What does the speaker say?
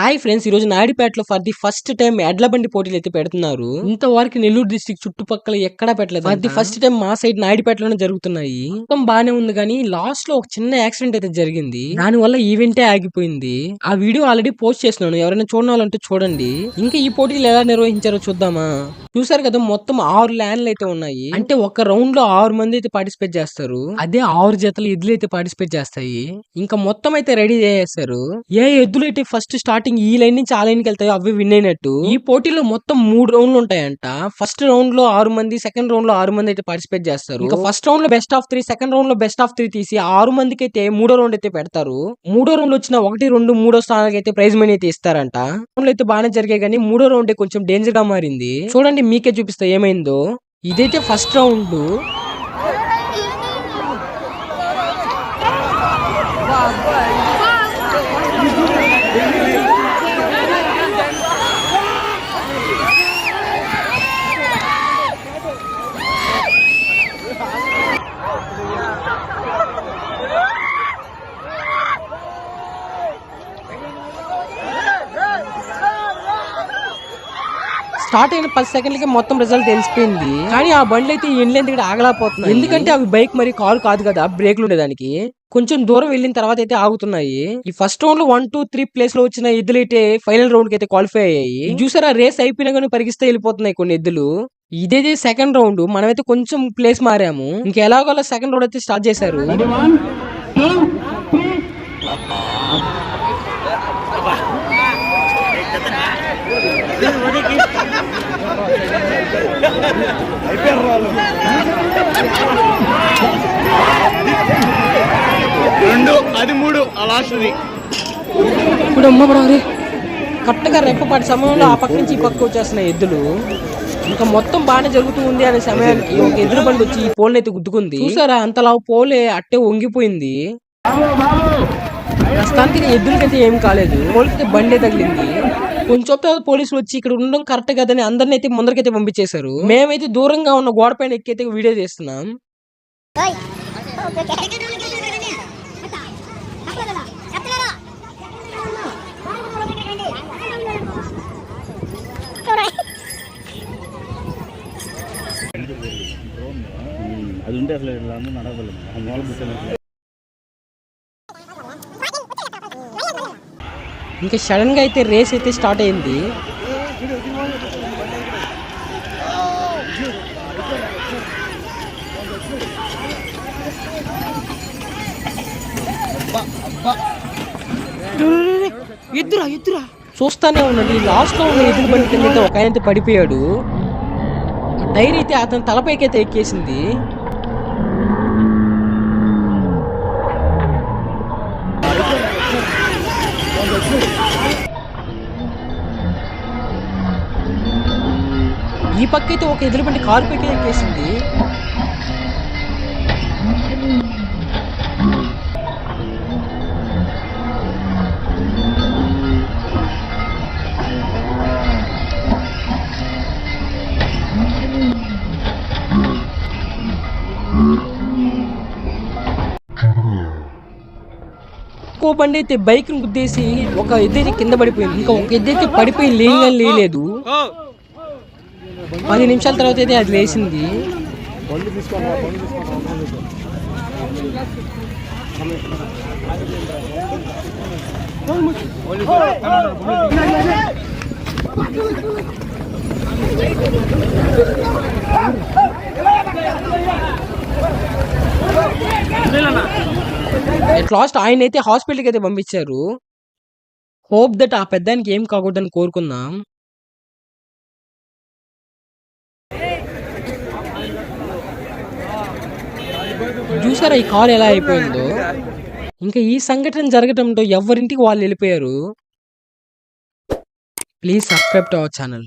Hi friends ఈ రోజు నాయుడుపేటలో ఫర్ ది ఫస్ట్ టైం ఎడ్ల బండి పోటీలు అయితే పెడుతున్నారు. ఇంతవరకు నెల్లూరు డిస్ట్రిక్ట్ చుట్టుపక్కల ఎక్కడా పెట్టలేదు ఫర్ ది ఫస్ట్ టైం మా సైడ్ నాయుడుపేటలోనే జరుగుతున్నాయి. మొత్తం బానే ఉంది కానీ లాస్ట్లో ఒక చిన్న యాక్సిడెంట్ అయితే జరిగింది. దాని వల్ల ఈవెంటే ఆగిపోయింది. ఆ వీడియో ఆల్రెడీ పోస్ట్ చేస్తున్నాను. ఎవరైనా చూడాలంటే చూడండి. ఇంకా ఈ పోటీలు ఎలా నిర్వహించారో చూద్దామా? చూసారు కదా మొత్తం ఆరు ల్యాండ్లు అయితే ఉన్నాయి. అంటే ఒక రౌండ్లో ఆరు మంది అయితే పార్టిసిపేట్ చేస్తారు. అదే ఆరు జతలు ఎద్దులు అయితే పార్టిసిపేట్ చేస్తాయి. ఇంకా మొత్తం అయితే రెడీ చేసేస్తారు ఏ ఎద్దులు అయితే ఫస్ట్ స్టార్టింగ్ ఈ లైన్ నుంచి ఆ లైన్కి వెళ్తాయో అవి విన్ అయినట్టు. ఈ పోటీలో మొత్తం మూడు రౌండ్లు ఉంటాయంట. ఫస్ట్ రౌండ్లో ఆరు మంది సెకండ్ రౌండ్లో ఆరు మంది అయితే పార్టిసిపేట్ చేస్తారు. ఇంకా ఫస్ట్ రౌండ్లో బెస్ట్ ఆఫ్ త్రీ సెకండ్ రౌండ్లో బెస్ట్ ఆఫ్ త్రీ తీసి ఆరు మందికి అయితే మూడో రౌండ్ అయితే పెడతారు. మూడో రౌండ్ వచ్చిన ఒకటి రెండు మూడో స్థానానికి అయితే ప్రైజ్ మనీ అయితే ఇస్తారంట. రౌండ్ అయితే బాగానే జరిగాయి కానీ మూడో రౌండ్ కొంచెం డేంజర్గా మారింది. చూడండి మీకే చూపిస్తా ఏమైందో. ఇదైతే ఫస్ట్ రౌండ్ స్టార్ట్ అయిన పది సెకండ్లకి మొత్తం రిజల్ట్ తెలిసిపోయింది. కానీ ఆ బండ్లు అయితే ఎండ్లు ఎందుకంటే ఆగలేకపోతున్నాయి? ఎందుకంటే అవి బైక్ మరి కారు కాదు కదా బ్రేక్లు ఉండేదానికి. కొంచెం దూరం వెళ్ళిన తర్వాత అయితే ఆగుతున్నాయి. ఈ ఫస్ట్ రౌండ్లో వన్ టూ త్రీ ప్లేస్లో వచ్చిన ఎద్దులు అయితే ఫైనల్ రౌండ్కి అయితే క్వాలిఫై అయ్యాయి. చూసారా రేస్ అయిపోయినా కానీ పరిగిస్తే వెళ్ళిపోతున్నాయి కొన్ని ఎద్దులు ఇదేదే సెకండ్ రౌండ్ మనమైతే కొంచెం ప్లేస్ మారాము. ఇంకా ఎలాగోలా సెకండ్ రౌండ్ అయితే స్టార్ట్ చేశారు. రెండు అది మూడు ఆ లాస్ట్ది ఇప్పుడు అమ్మ బ్రదర్ కరెక్ట్గా రెప్పపాటి సమయంలో ఆ పక్క నుంచి ఈ పక్క వచ్చేస్తున్నాయి ఎద్దులు. ఇంకా మొత్తం బాగానే జరుగుతూ ఉంది అనే సమయానికి ఒక ఎదురు బండి వచ్చి ఈ పోల్ని అయితే గుద్దుకుంది. చూసారా అంతలా పోలే అట్టే వంగిపోయింది. ప్రస్తుతానికి ఎద్దులకైతే ఏం కాలేదు. పోలికైతే బండే తగిలింది. కొంచెం పోలీసులు వచ్చి ఇక్కడ ఉండడం కరెక్ట్ కదని అందరిని అయితే ముందరకైతే పంపించేశారు. మేమైతే దూరంగా ఉన్న గోడ పైన ఎక్కి అయితే వీడియో చేస్తున్నాం. ఓయ్ ఓకే అత్త అట్లా చెప్తున్నారా అది ఇంకా సడన్గా అయితే రేస్ అయితే స్టార్ట్ అయింది. ఎద్దురా ఎద్దురా చూస్తానే ఉన్నది లాస్ట్లో ఉన్న ఎదురు బండి కింద ఒక ఆయన అయితే పడిపోయాడు. టైర్ అయితే అతని తలపైకి అయితే ఎక్కేసింది. ఈ పక్క అయితే ఒక ఎదురుబండి కారు పైకి ఎక్కేసింది ఇంకో బండి అయితే బైక్ని గుద్దేసి ఒక ఎద్దైతే కింద పడిపోయింది. ఇంకా ఒక ఇద్దరికి పడిపోయి లేని లేలేదు. పది నిమిషాల తర్వాత అయితే అది లేచింది. అట్ లాస్ట్ ఆయన అయితే హాస్పిటల్కి అయితే పంపించారు. హోప్ దట్ ఆ పెద్దానికి ఏం కాకూడదని కోరుకుందాం. చూసారా ఈ కాల్ ఎలా అయిపోయిందో? ఇంకా ఈ సంఘటన జరగడంతో ఎవరింటికి వాళ్ళు వెళ్ళిపోయారు? Please subscribe to our channel.